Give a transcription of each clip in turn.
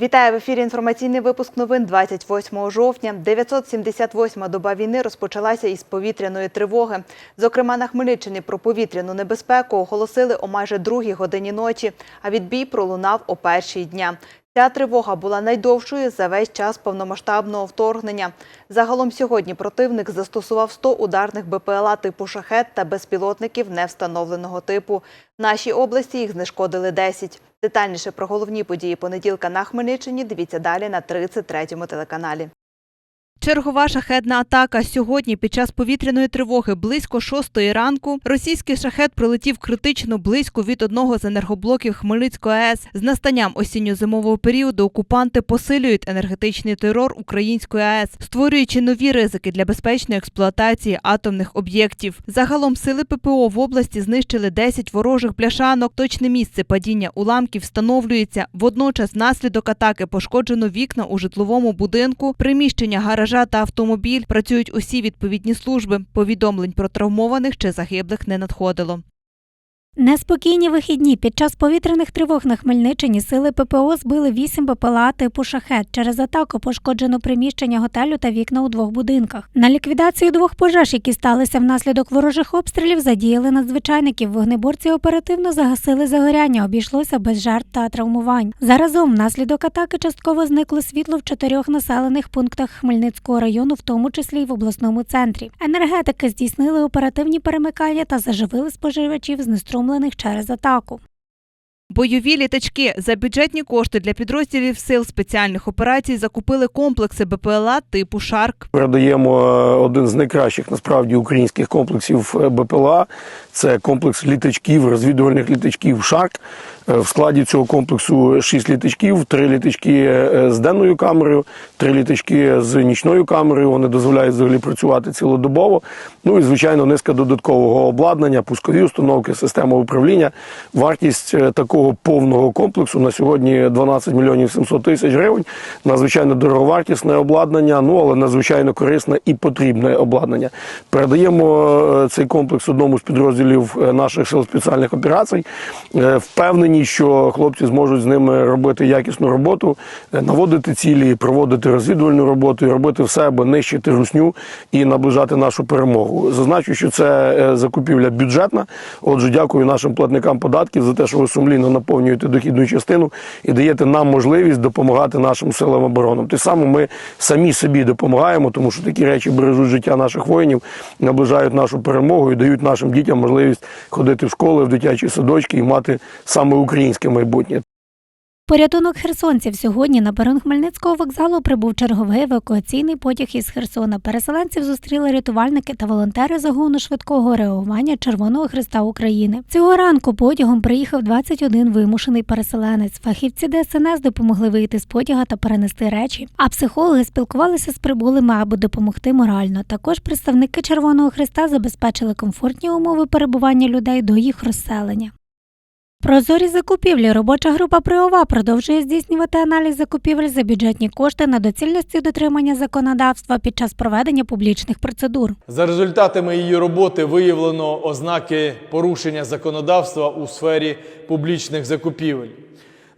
Вітаю в ефірі. Інформаційний випуск новин 28 жовтня. 978-ма доба війни розпочалася із повітряної тривоги. Зокрема, на Хмельниччині про повітряну небезпеку оголосили о майже другій годині ночі, а відбій пролунав о першій дня. Ця тривога була найдовшою за весь час повномасштабного вторгнення. Загалом сьогодні противник застосував 100 ударних БПЛА типу «Шахет» та безпілотників невстановленого типу. В нашій області їх знешкодили 10. Детальніше про головні події понеділка на Хмельниччині дивіться далі на 33-му телеканалі. Чергова шахедна атака. Сьогодні під час повітряної тривоги близько шостої ранку російський шахет прилетів критично близько від одного з енергоблоків Хмельницької АЕС. З настанням осінньо-зимового періоду окупанти посилюють енергетичний терор української АЕС, створюючи нові ризики для безпечної експлуатації атомних об'єктів. Загалом сили ППО в області знищили 10 ворожих бляшанок. Точне місце падіння уламків встановлюється. Водночас, внаслідок атаки пошкоджено вікна у житловому будинку, приміщення гаража та автомобіль. Працюють усі відповідні служби. Повідомлень про травмованих чи загиблих не надходило. Неспокійні вихідні під час повітряних тривог на Хмельниччині сили ППО збили вісім БПЛА типу шахет. Через атаку пошкоджено приміщення готелю та вікна у двох будинках. На ліквідацію двох пожеж, які сталися внаслідок ворожих обстрілів, задіяли надзвичайників. Вогнеборці оперативно загасили загоряння. Обійшлося без жертв та травмувань. Заразом внаслідок атаки частково зникло світло в чотирьох населених пунктах Хмельницького району, в тому числі й в обласному центрі. Енергетики здійснили оперативні перемикання та заживили споживачів знеструмлених через атаку. Бойові літачки за бюджетні кошти для підрозділів сил спеціальних операцій закупили комплекси БПЛА типу Шарк. Передаємо е, один з найкращих насправді українських комплексів е, БПЛА. Це комплекс літачків, розвідувальних літачків Шарк. В складі цього комплексу 6 літачків, 3 літачки е, з денною камерою, 3 літачки з нічною камерою. Вони дозволяють взагалі працювати цілодобово. Ну і звичайно, низка додаткового обладнання, пускові установки, система управління. Вартість е, такого повного комплексу на сьогодні 12 мільйонів 700 тисяч гривень. Надзвичайно дороговартісне обладнання, ну але надзвичайно корисне і потрібне обладнання. Передаємо е, цей комплекс одному з підрозділів наших сил спеціальних операцій. Е, Впевнені, що хлопці зможуть з ними робити якісну роботу, е, наводити цілі, проводити розвідувальну роботу і робити все, аби нищити русню і наближати нашу перемогу. Зазначу, що це е, закупівля бюджетна. Отже, дякую нашим платникам податків за те, що ви сумлінно наповнюєте дохідну частину і даєте нам можливість допомагати нашим силам оборони. Тим самим ми самі собі допомагаємо, тому що такі речі бережуть життя наших воїнів, наближають нашу перемогу і дають нашим дітям можливість ходити в школи, в дитячі садочки і мати саме українське майбутнє. Порятунок херсонців сьогодні на перон Хмельницького вокзалу прибув черговий евакуаційний потяг із Херсона. Переселенців зустріли рятувальники та волонтери загону швидкого реагування Червоного Христа України. Цього ранку потягом приїхав 21 вимушений переселенець. Фахівці ДСНС допомогли вийти з потяга та перенести речі. А психологи спілкувалися з прибулими, аби допомогти морально. Також представники Червоного Христа забезпечили комфортні умови перебування людей до їх розселення. Прозорі закупівлі. Робоча група ПРИОВА продовжує здійснювати аналіз закупівель за бюджетні кошти на доцільності дотримання законодавства під час проведення публічних процедур. За результатами її роботи виявлено ознаки порушення законодавства у сфері публічних закупівель.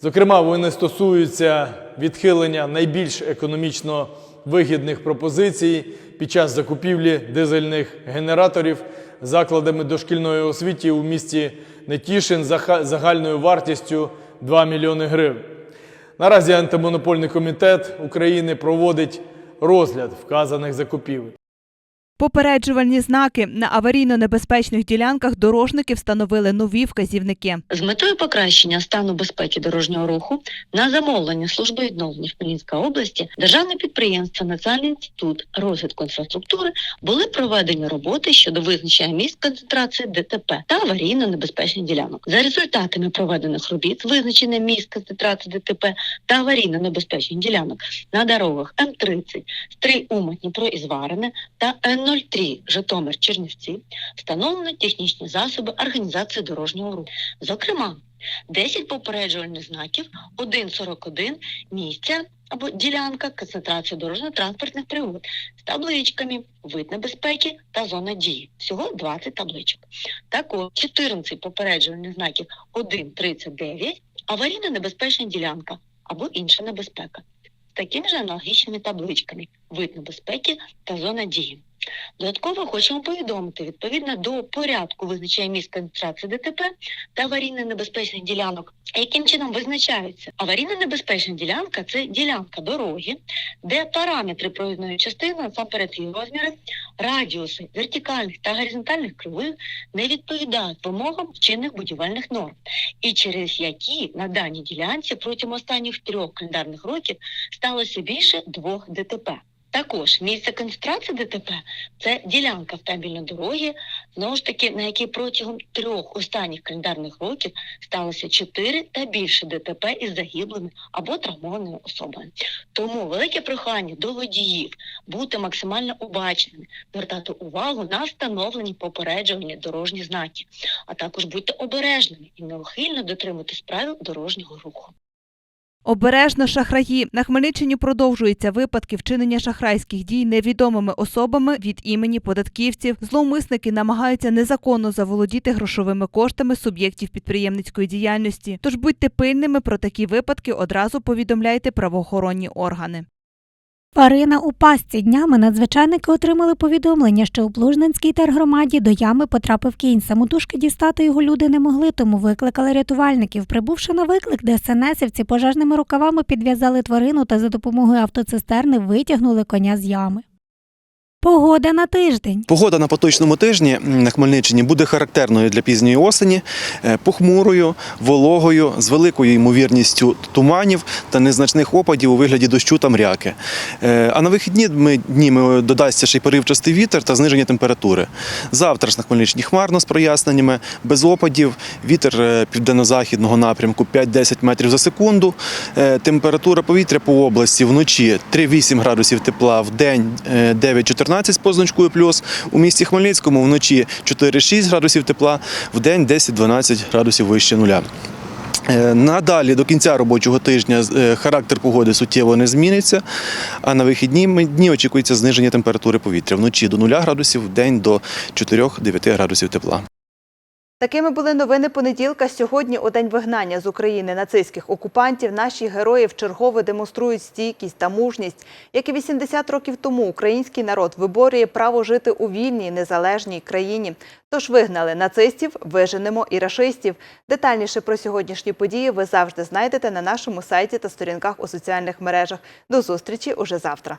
Зокрема, вони стосуються відхилення найбільш економічно вигідних пропозицій під час закупівлі дизельних генераторів закладами дошкільної освіти у місті Нетішин загальною вартістю 2 мільйони гривень. Наразі антимонопольний комітет України проводить розгляд вказаних закупівель. Попереджувальні знаки на аварійно-небезпечних ділянках дорожники встановили нові вказівники. З метою покращення стану безпеки дорожнього руху на замовлення служби відновлення Хмельницької області державне підприємство Національний інститут розвитку інфраструктури були проведені роботи щодо визначення місць концентрації ДТП та аварійно-небезпечних ділянок. За результатами проведених робіт визначення місць концентрації ДТП та аварійно-небезпечних ділянок на дорогах М30, Стрий Умань, Дніпро і Зварине та Н03 Житомир Чернівці встановлено технічні засоби організації дорожнього руху. Зокрема, 10 попереджувальних знаків, 1.41 місця або ділянка концентрації дорожньо-транспортних пригод з табличками вид небезпеки та зона дії. Всього 20 табличок. Також 14 попереджувальних знаків 1.39 аварійно-небезпечна ділянка або інша небезпека. З такими ж аналогічними табличками вид небезпеки та зона дії. Додатково хочемо повідомити, відповідно до порядку визначення місць концентрації ДТП та аварійно-небезпечних ділянок, яким чином визначаються аварійно-небезпечна ділянка це ділянка дороги, де параметри проїзної частини, насамперед її розміри, радіуси вертикальних та горизонтальних кривих не відповідають вимогам чинних будівельних норм, і через які на даній ділянці протягом останніх трьох календарних років сталося більше двох ДТП. Також місце концентрації ДТП це ділянка автомобільної дороги, знову ж таки, на якій протягом трьох останніх календарних років сталося чотири та більше ДТП із загиблими або травмованими особами. Тому велике прохання до водіїв бути максимально обачними, звертати увагу на встановлені попереджувальні дорожні знаки, а також бути обережними і неухильно дотримуватись правил дорожнього руху. Обережно шахраї. На Хмельниччині продовжуються випадки вчинення шахрайських дій невідомими особами від імені податківців. Зловмисники намагаються незаконно заволодіти грошовими коштами суб'єктів підприємницької діяльності. Тож будьте пильними про такі випадки, одразу повідомляйте правоохоронні органи. Тварина у пастці днями надзвичайники отримали повідомлення, що у Плужненській тергромаді до ями потрапив кінь. Самотужки дістати його люди не могли, тому викликали рятувальників. Прибувши на виклик, ДСНСівці пожежними рукавами підв'язали тварину та за допомогою автоцистерни витягнули коня з ями. Погода на тиждень. Погода на поточному тижні на Хмельниччині буде характерною для пізньої осені, е, похмурою, вологою, з великою ймовірністю туманів та незначних опадів у вигляді дощу та мряки. Е, а на вихідні дні ми е, додасться ще й поривчастий вітер та зниження температури. Завтра ж на Хмельниччині хмарно з проясненнями, без опадів, вітер південно-західного напрямку 5-10 метрів за секунду. Температура повітря по області вночі 3-8 градусів тепла, в день 9-14. 15 з позначкою плюс. У місті Хмельницькому вночі 4-6 градусів тепла, в день 10-12 градусів вище нуля. Е, надалі до кінця робочого тижня е, характер погоди суттєво не зміниться, а на вихідні дні очікується зниження температури повітря вночі до 0 градусів, в день до 4-9 градусів тепла. Такими були новини понеділка. Сьогодні, у день вигнання з України нацистських окупантів, наші герої вчергове демонструють стійкість та мужність. Як і 80 років тому, український народ виборює право жити у вільній незалежній країні. Тож вигнали нацистів, виженемо і рашистів. Детальніше про сьогоднішні події ви завжди знайдете на нашому сайті та сторінках у соціальних мережах. До зустрічі уже завтра.